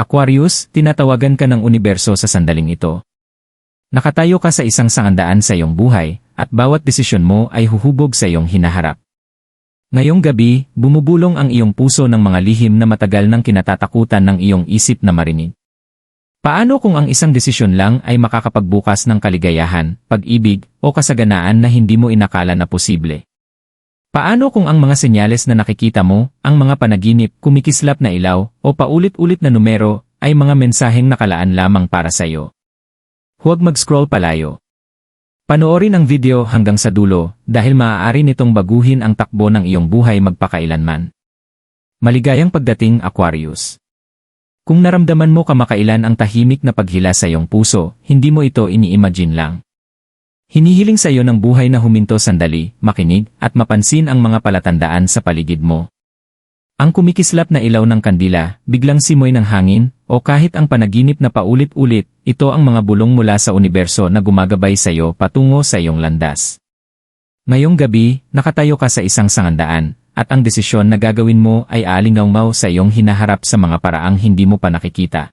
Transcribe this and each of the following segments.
Aquarius, tinatawagan ka ng universo sa sandaling ito. Nakatayo ka sa isang sangandaan sa iyong buhay, at bawat desisyon mo ay huhubog sa iyong hinaharap. Ngayong gabi, bumubulong ang iyong puso ng mga lihim na matagal nang kinatatakutan ng iyong isip na marinig. Paano kung ang isang desisyon lang ay makakapagbukas ng kaligayahan, pag-ibig, o kasaganaan na hindi mo inakala na posible? Paano kung ang mga senyales na nakikita mo, ang mga panaginip, kumikislap na ilaw, o paulit-ulit na numero, ay mga mensaheng nakalaan lamang para sa iyo? Huwag mag-scroll palayo. Panoorin ang video hanggang sa dulo dahil maaari nitong baguhin ang takbo ng iyong buhay magpakailanman. Maligayang pagdating Aquarius. Kung naramdaman mo kamakailan ang tahimik na paghila sa iyong puso, hindi mo ito ini-imagine lang. Hinihiling sa iyo ng buhay na huminto sandali, makinig, at mapansin ang mga palatandaan sa paligid mo. Ang kumikislap na ilaw ng kandila, biglang simoy ng hangin, o kahit ang panaginip na paulit-ulit, ito ang mga bulong mula sa universo na gumagabay sa iyo patungo sa iyong landas. Ngayong gabi, nakatayo ka sa isang sangandaan, at ang desisyon na gagawin mo ay aalingaw sa iyong hinaharap sa mga paraang hindi mo pa nakikita.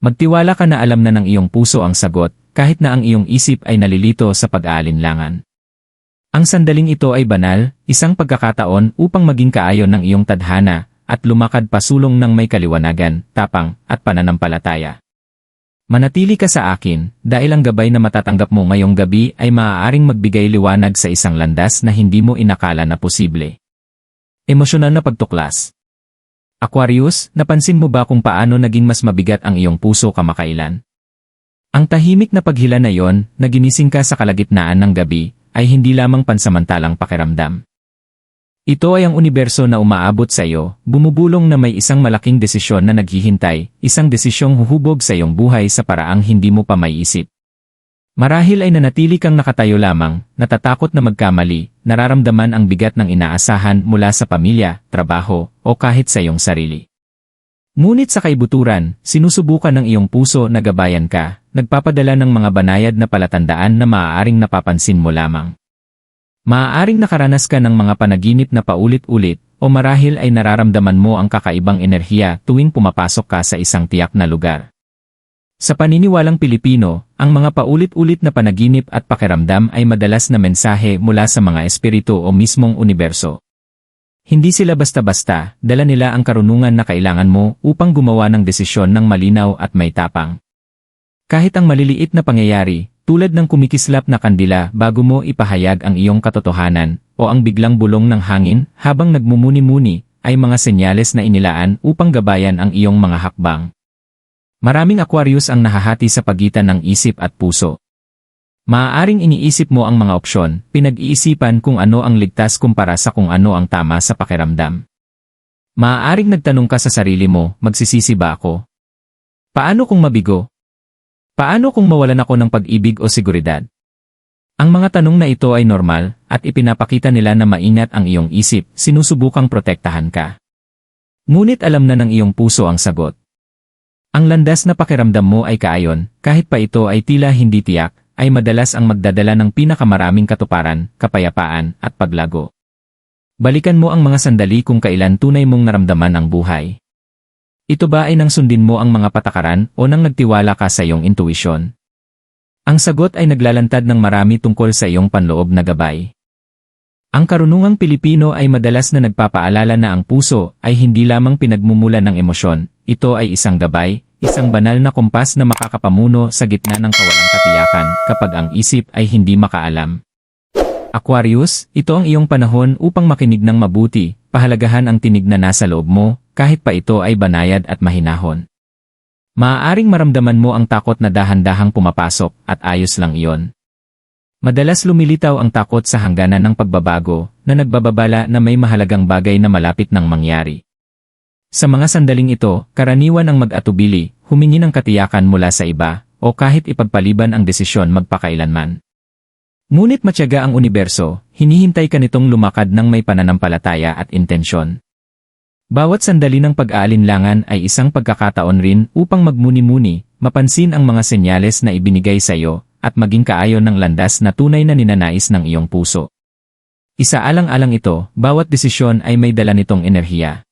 Magtiwala ka na alam na ng iyong puso ang sagot, kahit na ang iyong isip ay nalilito sa pag-aalinlangan. Ang sandaling ito ay banal, isang pagkakataon upang maging kaayon ng iyong tadhana, at lumakad pasulong ng may kaliwanagan, tapang, at pananampalataya. Manatili ka sa akin, dahil ang gabay na matatanggap mo ngayong gabi ay maaaring magbigay liwanag sa isang landas na hindi mo inakala na posible. Emosyonal na pagtuklas. Aquarius, napansin mo ba kung paano naging mas mabigat ang iyong puso kamakailan? Ang tahimik na paghila na yon, na ginising ka sa kalagitnaan ng gabi, ay hindi lamang pansamantalang pakiramdam. Ito ay ang universo na umaabot sa iyo, bumubulong na may isang malaking desisyon na naghihintay, isang desisyong huhubog sa iyong buhay sa paraang hindi mo pa maiisip. Marahil ay nanatili kang nakatayo lamang, natatakot na magkamali, nararamdaman ang bigat ng inaasahan mula sa pamilya, trabaho, o kahit sa iyong sarili. Ngunit sa kaibuturan, sinusubukan ng iyong puso na gabayan ka, nagpapadala ng mga banayad na palatandaan na maaaring napapansin mo lamang. Maaaring nakaranas ka ng mga panaginip na paulit-ulit, o marahil ay nararamdaman mo ang kakaibang enerhiya tuwing pumapasok ka sa isang tiyak na lugar. Sa paniniwalang Pilipino, ang mga paulit-ulit na panaginip at pakiramdam ay madalas na mensahe mula sa mga espiritu o mismong universo. Hindi sila basta-basta, dala nila ang karunungan na kailangan mo upang gumawa ng desisyon ng malinaw at may tapang. Kahit ang maliliit na pangyayari, tulad ng kumikislap na kandila bago mo ipahayag ang iyong katotohanan, o ang biglang bulong ng hangin habang nagmumuni-muni, ay mga senyales na inilaan upang gabayan ang iyong mga hakbang. Maraming Aquarius ang nahahati sa pagitan ng isip at puso. Maaaring iniisip mo ang mga opsyon, pinag-iisipan kung ano ang ligtas kumpara sa kung ano ang tama sa pakiramdam. Maaaring nagtanong ka sa sarili mo, magsisisi ba ako? Paano kung mabigo? Paano kung mawalan ako ng pag-ibig o seguridad? Ang mga tanong na ito ay normal, at ipinapakita nila na maingat ang iyong isip, sinusubukang protektahan ka. Ngunit alam na ng iyong puso ang sagot. Ang landas na pakiramdam mo ay kaayon, kahit pa ito ay tila hindi tiyak, ay madalas ang magdadala ng pinakamaraming katuparan, kapayapaan, at paglago. Balikan mo ang mga sandali kung kailan tunay mong naramdaman ang buhay. Ito ba ay nang sundin mo ang mga patakaran o nang nagtiwala ka sa iyong intuisyon? Ang sagot ay naglalantad ng marami tungkol sa iyong panloob na gabay. Ang karunungang Pilipino ay madalas na nagpapaalala na ang puso ay hindi lamang pinagmumula ng emosyon, ito ay isang gabay, isang banal na kumpas na makakapamuno sa gitna ng kawalang katiyakan kapag ang isip ay hindi makaalam. Aquarius, ito ang iyong panahon upang makinig ng mabuti, pahalagahan ang tinig na nasa loob mo, kahit pa ito ay banayad at mahinahon. Maaaring maramdaman mo ang takot na dahan-dahang pumapasok at ayos lang iyon. Madalas lumilitaw ang takot sa hangganan ng pagbabago na nagbababala na may mahalagang bagay na malapit nang mangyari. Sa mga sandaling ito, karaniwan ang mag-atubili, humingi ng katiyakan mula sa iba, o kahit ipagpaliban ang desisyon magpakailanman. Ngunit matyaga ang universo, hinihintay ka nitong lumakad ng may pananampalataya at intensyon. Bawat sandali ng pag-aalinlangan ay isang pagkakataon rin upang magmuni-muni, mapansin ang mga senyales na ibinigay sa iyo, at maging kaayon ng landas na tunay na ninanais ng iyong puso. Isa alang-alang ito, bawat desisyon ay may dala nitong enerhiya.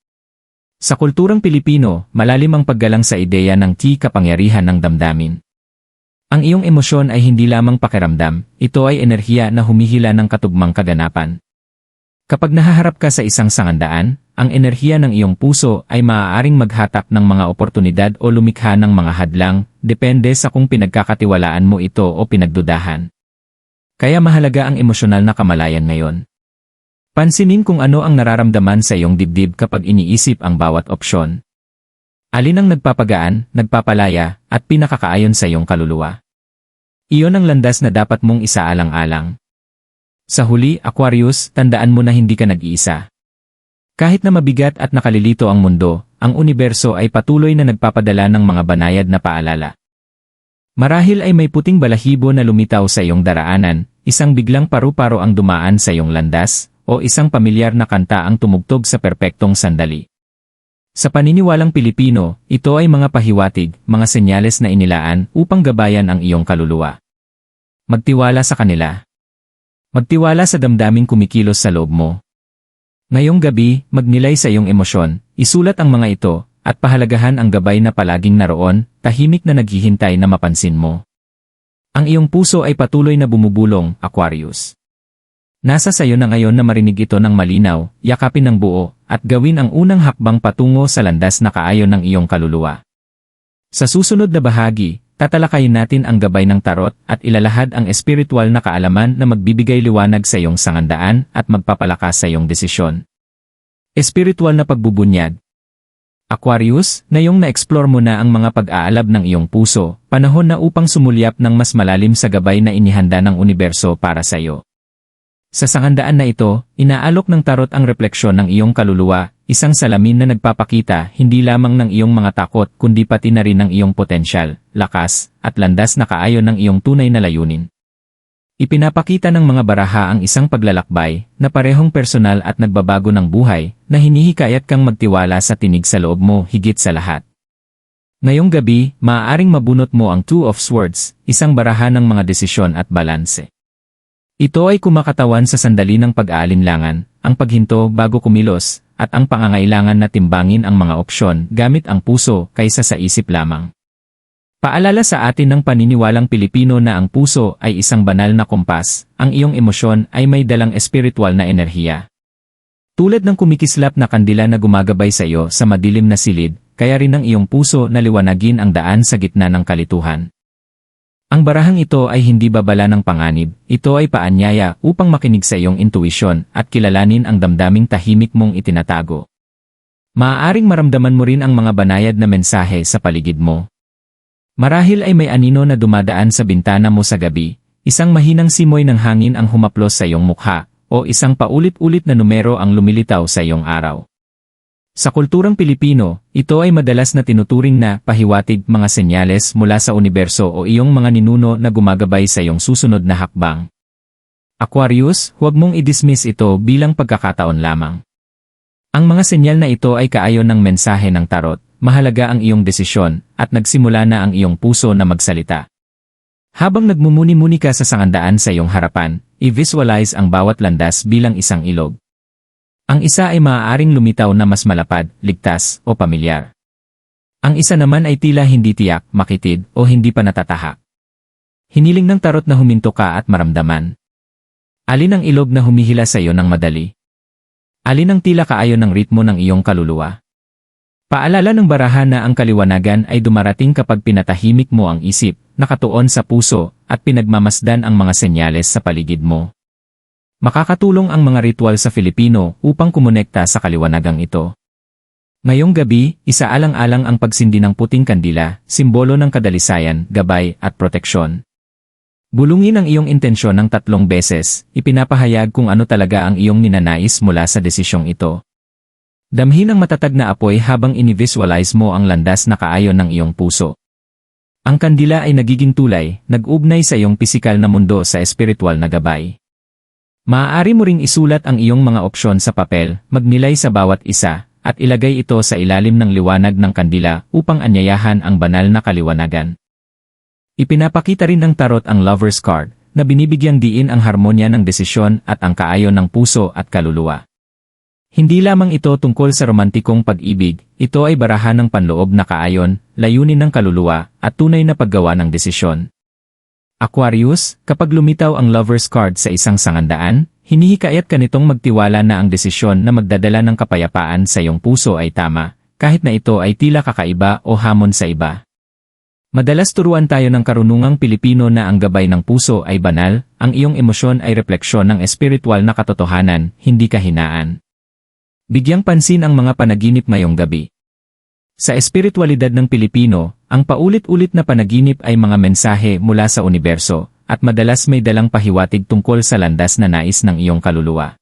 Sa kulturang Pilipino, malalim ang paggalang sa ideya ng ti kapangyarihan ng damdamin. Ang iyong emosyon ay hindi lamang pakiramdam, ito ay enerhiya na humihila ng katugmang kaganapan. Kapag nahaharap ka sa isang sangandaan, ang enerhiya ng iyong puso ay maaaring maghatak ng mga oportunidad o lumikha ng mga hadlang, depende sa kung pinagkakatiwalaan mo ito o pinagdudahan. Kaya mahalaga ang emosyonal na kamalayan ngayon. Pansinin kung ano ang nararamdaman sa iyong dibdib kapag iniisip ang bawat opsyon. Alin ang nagpapagaan, nagpapalaya, at pinakakaayon sa iyong kaluluwa. Iyon ang landas na dapat mong isaalang-alang. Sa huli, Aquarius, tandaan mo na hindi ka nag-iisa. Kahit na mabigat at nakalilito ang mundo, ang universo ay patuloy na nagpapadala ng mga banayad na paalala. Marahil ay may puting balahibo na lumitaw sa iyong daraanan, isang biglang paru-paro ang dumaan sa iyong landas, o isang pamilyar na kanta ang tumugtog sa perpektong sandali. Sa paniniwalang Pilipino, ito ay mga pahiwatig, mga senyales na inilaan upang gabayan ang iyong kaluluwa. Magtiwala sa kanila. Magtiwala sa damdaming kumikilos sa loob mo. Ngayong gabi, magnilay sa iyong emosyon, isulat ang mga ito, at pahalagahan ang gabay na palaging naroon, tahimik na naghihintay na mapansin mo. Ang iyong puso ay patuloy na bumubulong, Aquarius. Nasa sayo na ngayon na marinig ito ng malinaw, yakapin ng buo, at gawin ang unang hakbang patungo sa landas na kaayon ng iyong kaluluwa. Sa susunod na bahagi, tatalakayin natin ang gabay ng tarot at ilalahad ang espiritual na kaalaman na magbibigay liwanag sa iyong sangandaan at magpapalakas sa iyong desisyon. Espiritual na pagbubunyag Aquarius, ngayong na-explore mo na ang mga pag-aalab ng iyong puso, panahon na upang sumulyap ng mas malalim sa gabay na inihanda ng universo para sa iyo. Sa sangandaan na ito, inaalok ng tarot ang refleksyon ng iyong kaluluwa, isang salamin na nagpapakita hindi lamang ng iyong mga takot kundi pati na rin ng iyong potensyal, lakas, at landas na kaayon ng iyong tunay na layunin. Ipinapakita ng mga baraha ang isang paglalakbay na parehong personal at nagbabago ng buhay na hinihikayat kang magtiwala sa tinig sa loob mo higit sa lahat. Ngayong gabi, maaaring mabunot mo ang Two of Swords, isang baraha ng mga desisyon at balanse. Ito ay kumakatawan sa sandali ng pag-aalinlangan, ang paghinto bago kumilos, at ang pangangailangan na timbangin ang mga opsyon gamit ang puso kaysa sa isip lamang. Paalala sa atin ng paniniwalang Pilipino na ang puso ay isang banal na kompas, ang iyong emosyon ay may dalang espiritual na enerhiya. Tulad ng kumikislap na kandila na gumagabay sa iyo sa madilim na silid, kaya rin ang iyong puso na liwanagin ang daan sa gitna ng kalituhan. Ang barahang ito ay hindi babala ng panganib, ito ay paanyaya upang makinig sa iyong intuisyon at kilalanin ang damdaming tahimik mong itinatago. Maaaring maramdaman mo rin ang mga banayad na mensahe sa paligid mo. Marahil ay may anino na dumadaan sa bintana mo sa gabi, isang mahinang simoy ng hangin ang humaplos sa iyong mukha, o isang paulit-ulit na numero ang lumilitaw sa iyong araw. Sa kulturang Pilipino, ito ay madalas na tinuturing na pahiwatig mga senyales mula sa universo o iyong mga ninuno na gumagabay sa iyong susunod na hakbang. Aquarius, huwag mong i-dismiss ito bilang pagkakataon lamang. Ang mga senyal na ito ay kaayon ng mensahe ng tarot, mahalaga ang iyong desisyon, at nagsimula na ang iyong puso na magsalita. Habang nagmumuni-muni ka sa sangandaan sa iyong harapan, i-visualize ang bawat landas bilang isang ilog. Ang isa ay maaaring lumitaw na mas malapad, ligtas, o pamilyar. Ang isa naman ay tila hindi tiyak, makitid, o hindi pa natatahak. Hiniling ng tarot na huminto ka at maramdaman. Alin ang ilog na humihila sa iyo ng madali? Alin ang tila kaayon ng ritmo ng iyong kaluluwa? Paalala ng baraha na ang kaliwanagan ay dumarating kapag pinatahimik mo ang isip, nakatuon sa puso, at pinagmamasdan ang mga senyales sa paligid mo. Makakatulong ang mga ritual sa Filipino upang kumonekta sa kaliwanagang ito. Ngayong gabi, isaalang-alang ang pagsindi ng puting kandila, simbolo ng kadalisayan, gabay, at proteksyon. Bulungin ang iyong intensyon ng tatlong beses, ipinapahayag kung ano talaga ang iyong ninanais mula sa desisyong ito. Damhin ang matatag na apoy habang inivisualize mo ang landas na kaayon ng iyong puso. Ang kandila ay nagiging tulay, nag-ugnay sa iyong pisikal na mundo sa espiritual na gabay. Maaari mo ring isulat ang iyong mga opsyon sa papel, magnilay sa bawat isa, at ilagay ito sa ilalim ng liwanag ng kandila upang anyayahan ang banal na kaliwanagan. Ipinapakita rin ng tarot ang lover's card, na binibigyang diin ang harmonya ng desisyon at ang kaayon ng puso at kaluluwa. Hindi lamang ito tungkol sa romantikong pag-ibig, ito ay barahan ng panloob na kaayon, layunin ng kaluluwa, at tunay na paggawa ng desisyon. Aquarius, kapag lumitaw ang lover's card sa isang sangandaan, hinihikayat ka nitong magtiwala na ang desisyon na magdadala ng kapayapaan sa iyong puso ay tama, kahit na ito ay tila kakaiba o hamon sa iba. Madalas turuan tayo ng karunungang Pilipino na ang gabay ng puso ay banal, ang iyong emosyon ay refleksyon ng espiritual na katotohanan, hindi kahinaan. Bigyang pansin ang mga panaginip ngayong gabi. Sa espiritualidad ng Pilipino, ang paulit-ulit na panaginip ay mga mensahe mula sa universo, at madalas may dalang pahiwatig tungkol sa landas na nais ng iyong kaluluwa.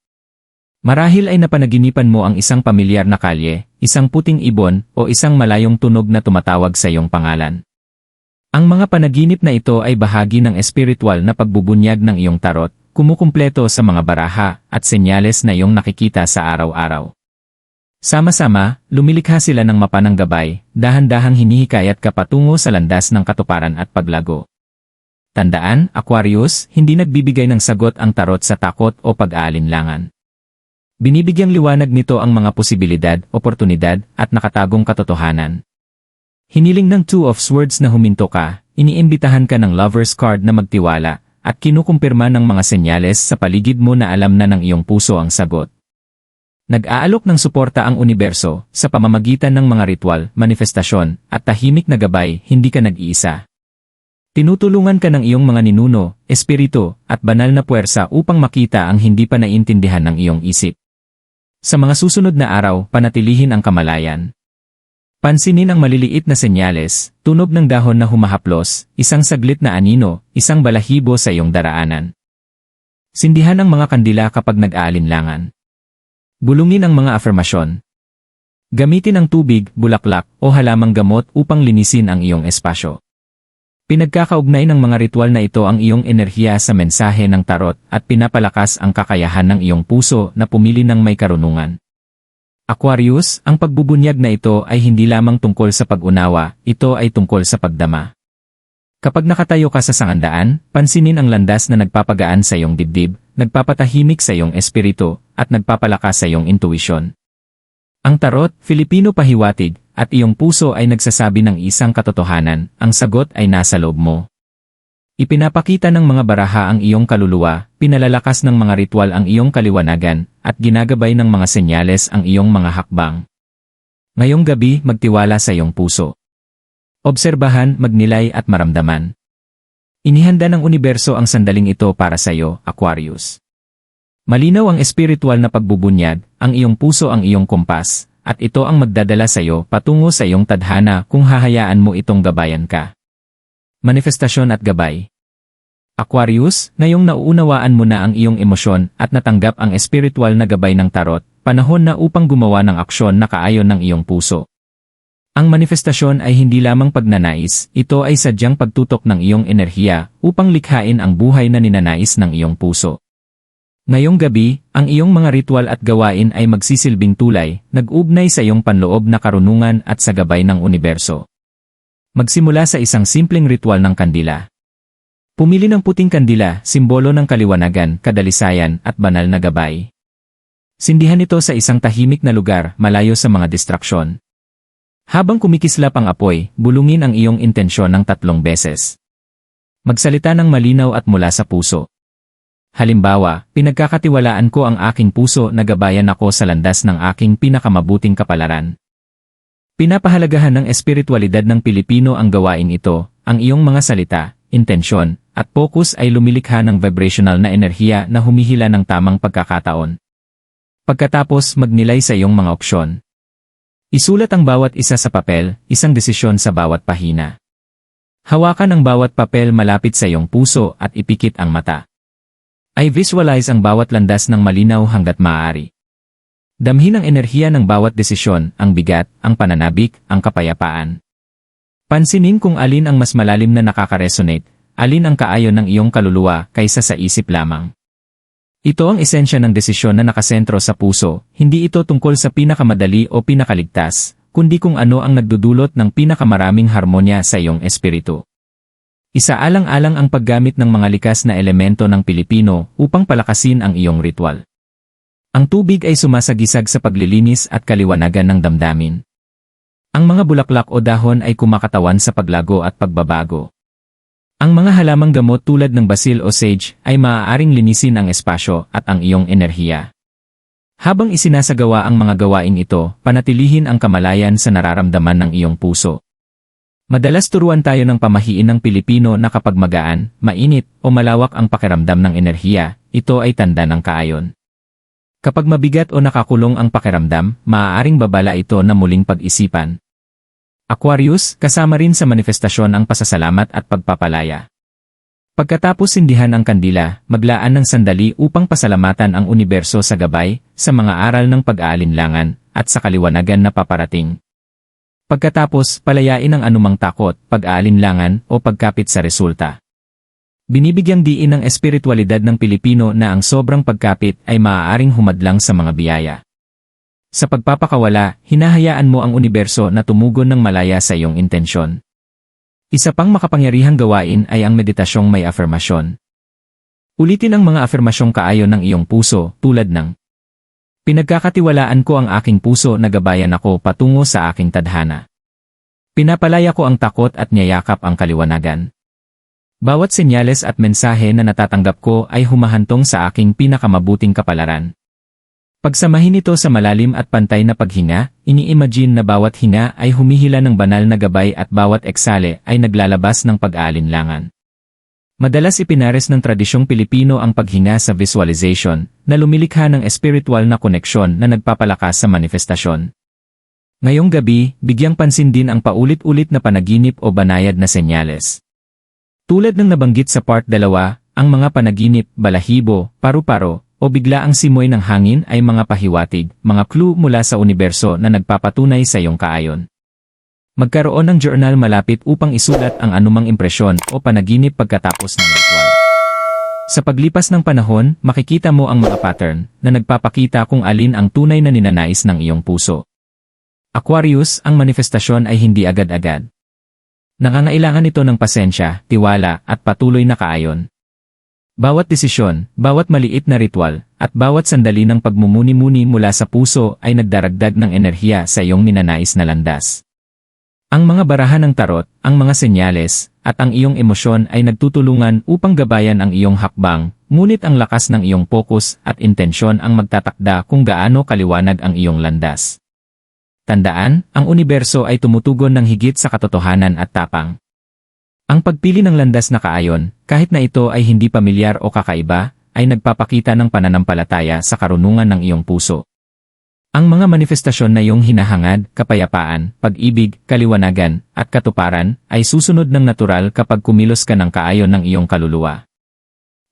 Marahil ay napanaginipan mo ang isang pamilyar na kalye, isang puting ibon, o isang malayong tunog na tumatawag sa iyong pangalan. Ang mga panaginip na ito ay bahagi ng espiritual na pagbubunyag ng iyong tarot, kumukumpleto sa mga baraha at senyales na iyong nakikita sa araw-araw. Sama-sama, lumilikha sila ng mapanang gabay, dahan-dahang hinihikayat ka patungo sa landas ng katuparan at paglago. Tandaan, Aquarius, hindi nagbibigay ng sagot ang tarot sa takot o pag-aalinlangan. Binibigyang liwanag nito ang mga posibilidad, oportunidad, at nakatagong katotohanan. Hiniling ng Two of Swords na huminto ka, iniimbitahan ka ng Lover's Card na magtiwala, at kinukumpirma ng mga senyales sa paligid mo na alam na ng iyong puso ang sagot. Nag-aalok ng suporta ang universo sa pamamagitan ng mga ritual, manifestasyon, at tahimik na gabay, hindi ka nag-iisa. Tinutulungan ka ng iyong mga ninuno, espiritu, at banal na puwersa upang makita ang hindi pa naiintindihan ng iyong isip. Sa mga susunod na araw, panatilihin ang kamalayan. Pansinin ang maliliit na senyales, tunog ng dahon na humahaplos, isang saglit na anino, isang balahibo sa iyong daraanan. Sindihan ang mga kandila kapag nag-aalinlangan. Bulungin ang mga afirmasyon. Gamitin ang tubig, bulaklak, o halamang gamot upang linisin ang iyong espasyo. Pinagkakaugnay ng mga ritual na ito ang iyong enerhiya sa mensahe ng tarot at pinapalakas ang kakayahan ng iyong puso na pumili ng may karunungan. Aquarius, ang pagbubunyag na ito ay hindi lamang tungkol sa pag-unawa, ito ay tungkol sa pagdama. Kapag nakatayo ka sa sangandaan, pansinin ang landas na nagpapagaan sa iyong dibdib, nagpapatahimik sa iyong espiritu, at nagpapalakas sa iyong intuisyon. Ang tarot, Filipino pahiwatig, at iyong puso ay nagsasabi ng isang katotohanan, ang sagot ay nasa loob mo. Ipinapakita ng mga baraha ang iyong kaluluwa, pinalalakas ng mga ritual ang iyong kaliwanagan, at ginagabay ng mga senyales ang iyong mga hakbang. Ngayong gabi, magtiwala sa iyong puso. Obserbahan, magnilay at maramdaman. Inihanda ng universo ang sandaling ito para sa iyo, Aquarius. Malinaw ang espiritual na pagbubunyag, ang iyong puso ang iyong kumpas, at ito ang magdadala sa iyo patungo sa iyong tadhana kung hahayaan mo itong gabayan ka. Manifestasyon at gabay Aquarius, ngayong nauunawaan mo na ang iyong emosyon at natanggap ang espiritual na gabay ng tarot, panahon na upang gumawa ng aksyon na kaayon ng iyong puso. Ang manifestasyon ay hindi lamang pagnanais, ito ay sadyang pagtutok ng iyong enerhiya upang likhain ang buhay na ninanais ng iyong puso. Ngayong gabi, ang iyong mga ritual at gawain ay magsisilbing tulay, nag-ugnay sa iyong panloob na karunungan at sa gabay ng universo. Magsimula sa isang simpleng ritual ng kandila. Pumili ng puting kandila, simbolo ng kaliwanagan, kadalisayan, at banal na gabay. Sindihan ito sa isang tahimik na lugar, malayo sa mga distraksyon. Habang kumikislap ang apoy, bulungin ang iyong intensyon ng tatlong beses. Magsalita ng malinaw at mula sa puso. Halimbawa, pinagkakatiwalaan ko ang aking puso na gabayan ako sa landas ng aking pinakamabuting kapalaran. Pinapahalagahan ng espiritualidad ng Pilipino ang gawain ito, ang iyong mga salita, intensyon, at focus ay lumilikha ng vibrational na enerhiya na humihila ng tamang pagkakataon. Pagkatapos magnilay sa iyong mga opsyon. Isulat ang bawat isa sa papel, isang desisyon sa bawat pahina. Hawakan ang bawat papel malapit sa iyong puso at ipikit ang mata. I visualize ang bawat landas ng malinaw hanggat maaari. Damhin ang enerhiya ng bawat desisyon, ang bigat, ang pananabik, ang kapayapaan. Pansinin kung alin ang mas malalim na nakaka-resonate, alin ang kaayon ng iyong kaluluwa kaysa sa isip lamang. Ito ang esensya ng desisyon na nakasentro sa puso, hindi ito tungkol sa pinakamadali o pinakaligtas, kundi kung ano ang nagdudulot ng pinakamaraming harmonya sa iyong espiritu. Isaalang-alang ang paggamit ng mga likas na elemento ng Pilipino upang palakasin ang iyong ritual. Ang tubig ay sumasagisag sa paglilinis at kaliwanagan ng damdamin. Ang mga bulaklak o dahon ay kumakatawan sa paglago at pagbabago. Ang mga halamang gamot tulad ng basil o sage ay maaaring linisin ang espasyo at ang iyong enerhiya. Habang isinasagawa ang mga gawain ito, panatilihin ang kamalayan sa nararamdaman ng iyong puso. Madalas turuan tayo ng pamahiin ng Pilipino na kapag magaan, mainit, o malawak ang pakiramdam ng enerhiya, ito ay tanda ng kaayon. Kapag mabigat o nakakulong ang pakiramdam, maaaring babala ito na muling pag-isipan. Aquarius, kasama rin sa manifestasyon ang pasasalamat at pagpapalaya. Pagkatapos sindihan ang kandila, maglaan ng sandali upang pasalamatan ang universo sa gabay, sa mga aral ng pag-aalinlangan, at sa kaliwanagan na paparating. Pagkatapos, palayain ang anumang takot, pag-aalinlangan, o pagkapit sa resulta. Binibigyang diin ng espiritualidad ng Pilipino na ang sobrang pagkapit ay maaaring humadlang sa mga biyaya. Sa pagpapakawala, hinahayaan mo ang universo na tumugon ng malaya sa iyong intensyon. Isa pang makapangyarihang gawain ay ang meditasyong may afirmasyon. Ulitin ang mga afirmasyong kaayon ng iyong puso tulad ng Pinagkakatiwalaan ko ang aking puso na gabayan ako patungo sa aking tadhana. Pinapalaya ko ang takot at niyayakap ang kaliwanagan. Bawat senyales at mensahe na natatanggap ko ay humahantong sa aking pinakamabuting kapalaran. Pagsamahin ito sa malalim at pantay na paghinga, ini-imagine na bawat hinga ay humihila ng banal na gabay at bawat eksale ay naglalabas ng pag-aalinlangan. Madalas ipinares ng tradisyong Pilipino ang paghinga sa visualization, na lumilikha ng espiritual na koneksyon na nagpapalakas sa manifestasyon. Ngayong gabi, bigyang pansin din ang paulit-ulit na panaginip o banayad na senyales. Tulad ng nabanggit sa part 2, ang mga panaginip, balahibo, paru-paro, o bigla ang simoy ng hangin ay mga pahiwatig, mga clue mula sa universo na nagpapatunay sa iyong kaayon. Magkaroon ng journal malapit upang isulat ang anumang impresyon o panaginip pagkatapos ng ritual. Sa paglipas ng panahon, makikita mo ang mga pattern na nagpapakita kung alin ang tunay na ninanais ng iyong puso. Aquarius, ang manifestasyon ay hindi agad-agad. Nangangailangan ito ng pasensya, tiwala, at patuloy na kaayon. Bawat desisyon, bawat maliit na ritual, at bawat sandali ng pagmumuni-muni mula sa puso ay nagdaragdag ng enerhiya sa iyong ninanais na landas. Ang mga barahan ng tarot, ang mga senyales, at ang iyong emosyon ay nagtutulungan upang gabayan ang iyong hakbang, ngunit ang lakas ng iyong focus at intensyon ang magtatakda kung gaano kaliwanag ang iyong landas. Tandaan, ang universo ay tumutugon ng higit sa katotohanan at tapang. Ang pagpili ng landas na kaayon, kahit na ito ay hindi pamilyar o kakaiba, ay nagpapakita ng pananampalataya sa karunungan ng iyong puso. Ang mga manifestasyon na iyong hinahangad, kapayapaan, pag-ibig, kaliwanagan, at katuparan, ay susunod ng natural kapag kumilos ka ng kaayon ng iyong kaluluwa.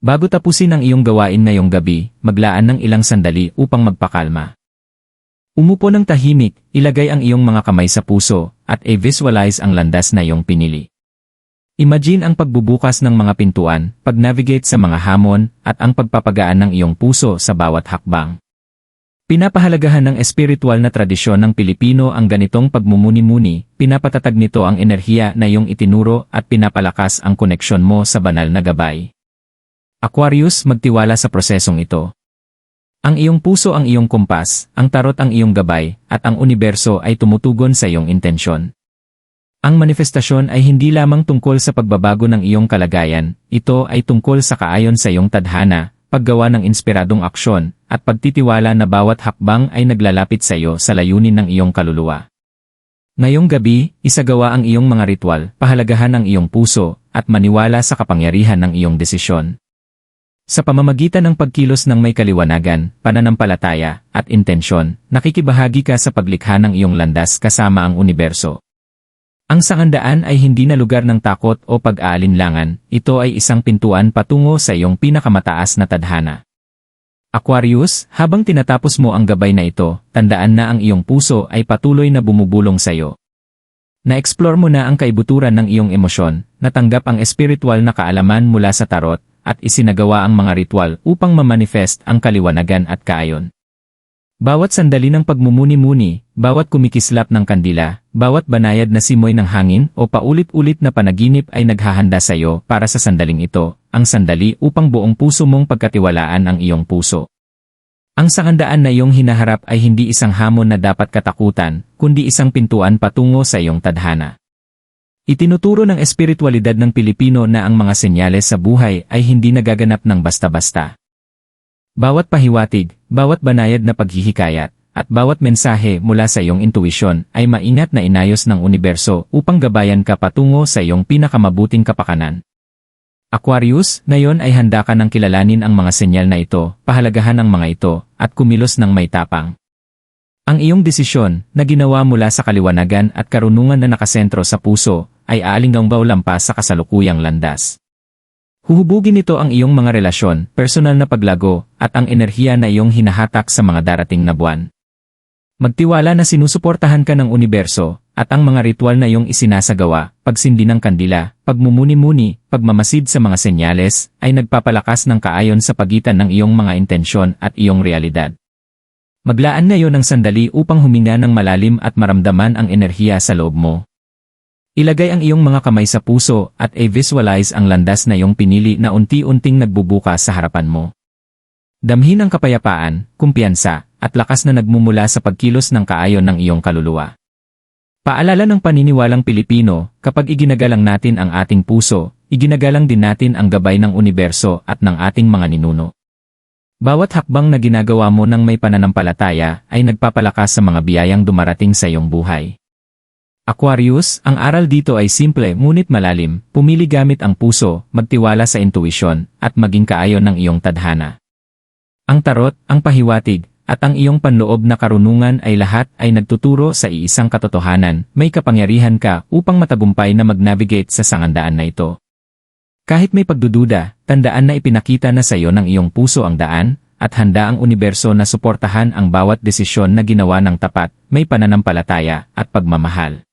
Bago tapusin ang iyong gawain ngayong gabi, maglaan ng ilang sandali upang magpakalma. Umupo ng tahimik, ilagay ang iyong mga kamay sa puso, at i-visualize ang landas na iyong pinili. Imagine ang pagbubukas ng mga pintuan, pag-navigate sa mga hamon, at ang pagpapagaan ng iyong puso sa bawat hakbang. Pinapahalagahan ng espiritual na tradisyon ng Pilipino ang ganitong pagmumuni-muni, pinapatatag nito ang enerhiya na iyong itinuro at pinapalakas ang koneksyon mo sa banal na gabay. Aquarius magtiwala sa prosesong ito. Ang iyong puso ang iyong kumpas, ang tarot ang iyong gabay, at ang universo ay tumutugon sa iyong intensyon. Ang manifestasyon ay hindi lamang tungkol sa pagbabago ng iyong kalagayan, ito ay tungkol sa kaayon sa iyong tadhana, paggawa ng inspiradong aksyon, at pagtitiwala na bawat hakbang ay naglalapit sa iyo sa layunin ng iyong kaluluwa. Ngayong gabi, isagawa ang iyong mga ritual, pahalagahan ang iyong puso, at maniwala sa kapangyarihan ng iyong desisyon. Sa pamamagitan ng pagkilos ng may kaliwanagan, pananampalataya, at intensyon, nakikibahagi ka sa paglikha ng iyong landas kasama ang universo. Ang sangandaan ay hindi na lugar ng takot o pag-aalinlangan, ito ay isang pintuan patungo sa iyong pinakamataas na tadhana. Aquarius, habang tinatapos mo ang gabay na ito, tandaan na ang iyong puso ay patuloy na bumubulong sa iyo. Na-explore mo na ang kaibuturan ng iyong emosyon, natanggap ang espiritual na kaalaman mula sa tarot, at isinagawa ang mga ritual upang mamanifest ang kaliwanagan at kaayon. Bawat sandali ng pagmumuni-muni, bawat kumikislap ng kandila, bawat banayad na simoy ng hangin o paulit-ulit na panaginip ay naghahanda sa iyo para sa sandaling ito, ang sandali upang buong puso mong pagkatiwalaan ang iyong puso. Ang sangandaan na iyong hinaharap ay hindi isang hamon na dapat katakutan, kundi isang pintuan patungo sa iyong tadhana. Itinuturo ng espiritualidad ng Pilipino na ang mga senyales sa buhay ay hindi nagaganap ng basta-basta. Bawat pahiwatig, bawat banayad na paghihikayat, at bawat mensahe mula sa iyong intuisyon ay maingat na inayos ng universo upang gabayan ka patungo sa iyong pinakamabuting kapakanan. Aquarius, ngayon ay handa ka ng kilalanin ang mga senyal na ito, pahalagahan ang mga ito, at kumilos ng may tapang. Ang iyong desisyon, na ginawa mula sa kaliwanagan at karunungan na nakasentro sa puso, ay aalingangbaw lampas sa kasalukuyang landas. Huhubugin nito ang iyong mga relasyon, personal na paglago, at ang enerhiya na iyong hinahatak sa mga darating na buwan. Magtiwala na sinusuportahan ka ng universo, at ang mga ritual na iyong isinasagawa, pagsindi ng kandila, pagmumuni-muni, pagmamasid sa mga senyales, ay nagpapalakas ng kaayon sa pagitan ng iyong mga intensyon at iyong realidad. Maglaan ngayon ng sandali upang huminga ng malalim at maramdaman ang enerhiya sa loob mo. Ilagay ang iyong mga kamay sa puso at i-visualize ang landas na iyong pinili na unti-unting nagbubukas sa harapan mo. Damhin ang kapayapaan, kumpiyansa, at lakas na nagmumula sa pagkilos ng kaayon ng iyong kaluluwa. Paalala ng paniniwalang Pilipino, kapag iginagalang natin ang ating puso, iginagalang din natin ang gabay ng universo at ng ating mga ninuno. Bawat hakbang na ginagawa mo ng may pananampalataya ay nagpapalakas sa mga biyayang dumarating sa iyong buhay. Aquarius, ang aral dito ay simple ngunit malalim, pumili gamit ang puso, magtiwala sa intuisyon, at maging kaayon ng iyong tadhana. Ang tarot, ang pahiwatig, at ang iyong panloob na karunungan ay lahat ay nagtuturo sa iisang katotohanan, may kapangyarihan ka upang matagumpay na mag-navigate sa sangandaan na ito. Kahit may pagdududa, tandaan na ipinakita na sa iyo ng iyong puso ang daan, at handa ang universo na suportahan ang bawat desisyon na ginawa ng tapat, may pananampalataya, at pagmamahal.